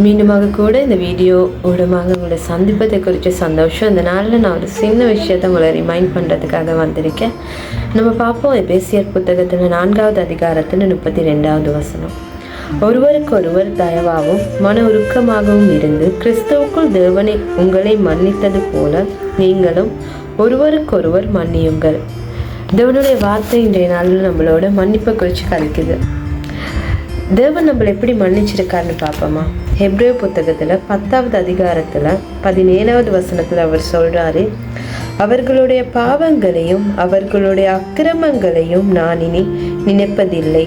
மீண்டுமாக கூட இந்த வீடியோ மூலமாக உங்களை சந்திப்பதை குறித்த சந்தோஷம். இந்த நாளில் நான் ஒரு சின்ன விஷயத்தை உங்களை ரிமைண்ட் பண்ணுறதுக்காக வந்திருக்கேன். நம்ம பார்ப்போம். எபேசியர் புத்தகத்தில் நான்காவது அதிகாரத்தில் முப்பத்தி ரெண்டாவது வசனம். ஒருவருக்கு ஒருவர் தயவாகவும் மன உருக்கமாகவும் இருந்து கிறிஸ்துவுக்குள் தேவனை உங்களை மன்னித்தது போல நீங்களும் ஒருவருக்கொருவர் மன்னியுங்கள். தேவனுடைய வார்த்தை இன்றைய நாளில் நம்மளோட மன்னிப்பை குறித்து கழிக்குது தேவன் நம்மளை எப்படி மன்னிச்சிருக்காருன்னு பார்ப்போமா? ஹெப்ரே புத்தகத்தில் பத்தாவது அதிகாரத்தில் பதினேழாவது வசனத்தில் அவர் சொல்கிறாரு அவர்களுடைய பாவங்களையும் அவர்களுடைய அக்கிரமங்களையும் நான் இனி நினைப்பதில்லை.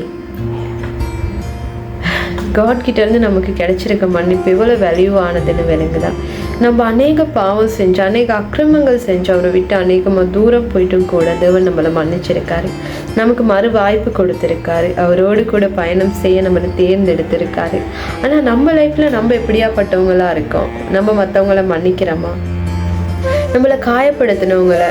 காட் கிட்ட இருந்து நமக்கு கிடைச்சிருக்க மன்னிப்பு எவ்வளோ வேல்யூவானதுன்னு விளங்குதான் நம்ம அநேக பாவம் செஞ்சு அநேக அக்கிரமங்கள் செஞ்சு அவரை விட்டு அநேகமாக தூரம் போயிட்டும் கூட தேவன் நம்மளை மன்னிச்சிருக்காரு. நமக்கு மறு வாய்ப்பு கொடுத்துருக்காரு. அவரோடு கூட பயணம் செய்ய நம்மளை தேர்ந்தெடுத்திருக்காரு. ஆனால் நம்ம லைஃப்பில் நம்ம எப்படியாப்பட்டவங்களாக இருக்கோம்? நம்ம மற்றவங்கள மன்னிக்கிறோமா? நம்மளை காயப்படுத்தினவங்கள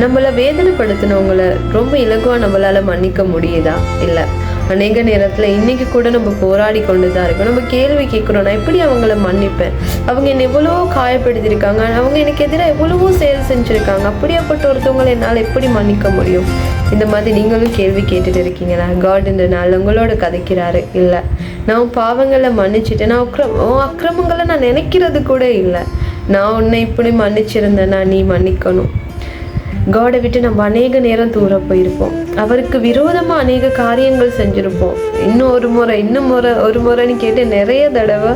நம்மளை வேதனைப்படுத்தினவங்களை ரொம்ப இலகுவாக நம்மளால் மன்னிக்க முடியுதா? இல்லை. அநேக நேரத்தில் இன்னைக்கு கூட நம்ம போராடி கொண்டு தான் இருக்கோம். நம்ம கேள்வி கேட்குறோம் நான் எப்படி அவங்கள மன்னிப்பேன்? அவங்க என்னை எவ்வளோ காயப்படுத்தியிருக்காங்க. அவங்க எனக்கு எதிராக எவ்வளவோ செயல் செஞ்சுருக்காங்க. அப்படியாப்பட்ட ஒருத்தவங்களை என்னால் எப்படி மன்னிக்க முடியும்? இந்த மாதிரி நீங்களும் கேள்வி கேட்டுட்டு இருக்கீங்களா? காட் இந்த நாள் உங்களோட கதைக்கிறாரு. இல்லை. நான் பாவங்களை மன்னிச்சுட்டு நான் அக்ரம் அக்கிரமங்களை நான் நினைக்கிறது கூட இல்லை. நான் உன்னை இப்படி மன்னிச்சிருந்தேன்னா நீ மன்னிக்கணும். காடை விட்டு நம்ம அநேக நேரம் தூர போயிருப்போம். அவருக்கு விரோதமாக அநேக காரியங்கள் செஞ்சுருப்போம். இன்னும் ஒரு முறை இன்னும் முறை ஒரு முறைன்னு கேட்டு நிறைய தடவை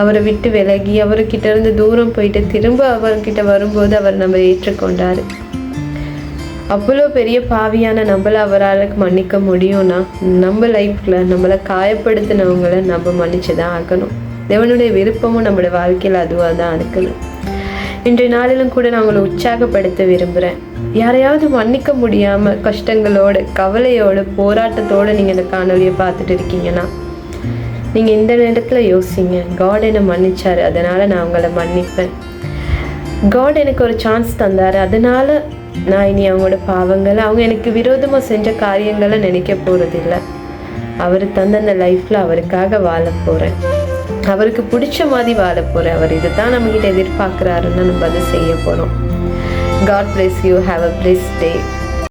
அவரை விட்டு விலகி அவர்கிட்ட இருந்து தூரம் போயிட்டு திரும்ப அவர்கிட்ட வரும்போது அவர் நம்ம ஏற்றுக்கொண்டார். அவ்வளோ பெரிய பாவியான நம்மளை அவரால் மன்னிக்க முடியும்னா நம்ம லைஃப்பில் நம்மளை காயப்படுத்தினவங்கள நம்ம மன்னிச்சு தான் ஆகணும். தேவனுடைய விருப்பமும் நம்மளோட வாழ்க்கையில் அதுவாக தான் இருக்கணும். இன்றைய நாளிலும் கூட நான் உங்களை உற்சாகப்படுத்த விரும்புகிறேன் யாரையாவது மன்னிக்க முடியாமல் கஷ்டங்களோட கவலையோட போராட்டத்தோடு நீங்கள் இந்த காணொலியை பார்த்துட்டு இருக்கீங்கன்னா நீங்கள் இந்த நேரத்தில் யோசிங்க காட் என்னை மன்னிச்சார் அதனால் நான் உங்களை மன்னிப்பேன். காட் எனக்கு ஒரு சான்ஸ் தந்தார் அதனால் நான் இனி அவங்களோட பாவங்களை அவங்க எனக்கு விரோதமாக செஞ்ச காரியங்களை நினைக்க போகிறதில்ல அவர் தந்த அந்த லைஃப்பில் அவருக்காக வாழ போகிறேன் அவருக்கு பிடிச்ச மாதிரி வாழ போகிறேன் அவர் இதை தான் நம்மக்கிட்ட எதிர்பார்க்குறாருன்னு நம்ம அதை செய்ய போகிறோம் God bless you have a blessed day